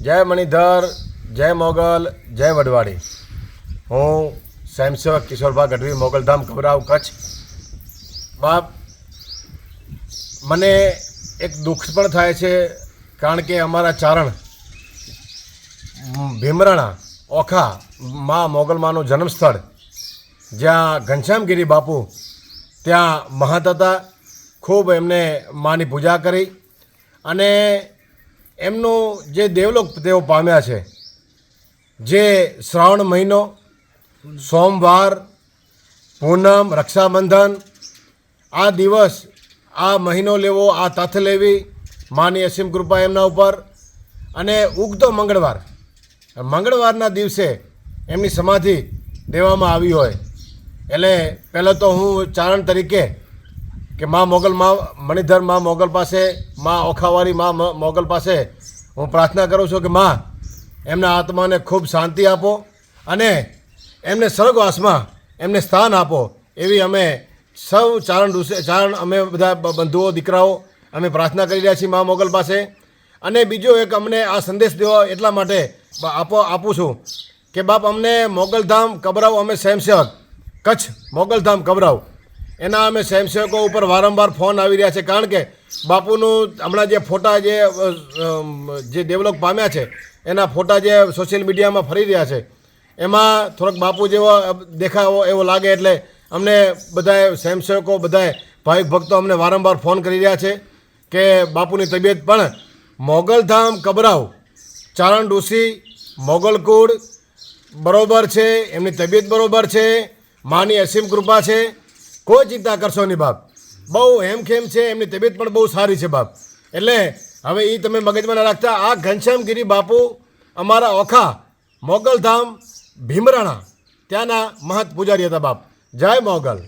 જય મણિધર, જય મોગલ, જય વડવાડી. હું સ્વયંસેવક કિશોરભા ગઢવી, મોગલધામ ખબરાવ કચ્છ. બાપ, મને એક દુઃખ પણ થાય છે, કારણ કે અમારા ચારણ, ભીમરાણા, ઓખા, મા મોગલમાનું જન્મસ્થળ, જ્યાં ઘનશ્યામગીરી બાપુ, ત્યાં મહંત હતા ખૂબ એમને માની પૂજા કરી. અને એમનું જે દેવલોક તેઓ પામ્યા છે, જે શ્રાવણ મહિનો, સોમવાર, પૂનમ, રક્ષાબંધન, આ દિવસ, આ મહિનો લેવો, આ તથ લેવી, માની અસીમ કૃપા એમના ઉપર, અને ઉગતો મંગળવાર, મંગળવારના દિવસે એમની સમાધિ દેવામાં આવી હોય. એટલે પહેલાં તો હું ચારણ તરીકે કે મા મોગલ, મા મણિધર, મા મોગલ પાસે, મા ઓખાવાળી મા મોગલ પાસે હું પ્રાર્થના કરું છું કે મા, એમના આત્માને ખૂબ શાંતિ આપો અને એમને સ્વર્ગવાસમાં એમને સ્થાન આપો. એવી અમે સૌ ચારણ ચારણ અમે બધા બંધુઓ, દીકરાઓ અમે પ્રાર્થના કરી રહ્યા છીએ મા મોગલ પાસે. અને બીજો એક અમને આ સંદેશ દેવો એટલા માટે આપો, આપું છું કે બાપ અમને મોગલધામ કબરાવ અમે સ્વયંસેવક. કચ્છ મોગલધામ કબરાવ એના અમે સ્વયંસેવકો ઉપર વારંવાર ફોન આવી રહ્યા છે. કારણ કે બાપુનું હમણાં જે ફોટા જે જે ડેવલપ પામ્યા છે, એના ફોટા જે સોશિયલ મીડિયામાં ફરી રહ્યા છે. એમાં થોડોક બાપુ જેવો દેખાવો એવો લાગે એટલે અમને બધાએ, સ્વયંસેવકો બધાએ, ભાવિક ભક્તો અમને વારંવાર ફોન કરી રહ્યા છે કે બાપુની તબિયત પણ મોગલધામ કબરાવ ચારણ ઋષિ મોગલકુળ બરોબર છે, એમની તબિયત બરોબર છે, માની અસીમ કૃપા છે. કોઈ ચિંતા કરશો નહીં બાપ. બહુ હેમખેમ છે, એમની તબિયત પણ બહુ સારી છે બાપ. એટલે હવે એ તમે મગજમાં ના રાખતા, આ ઘનશ્યામગીરી બાપુ અમારા ઓખા, મોગલધામ, ભીમરાણા ત્યાંના મહંત પૂજારી હતા બાપ. જય મોગલ.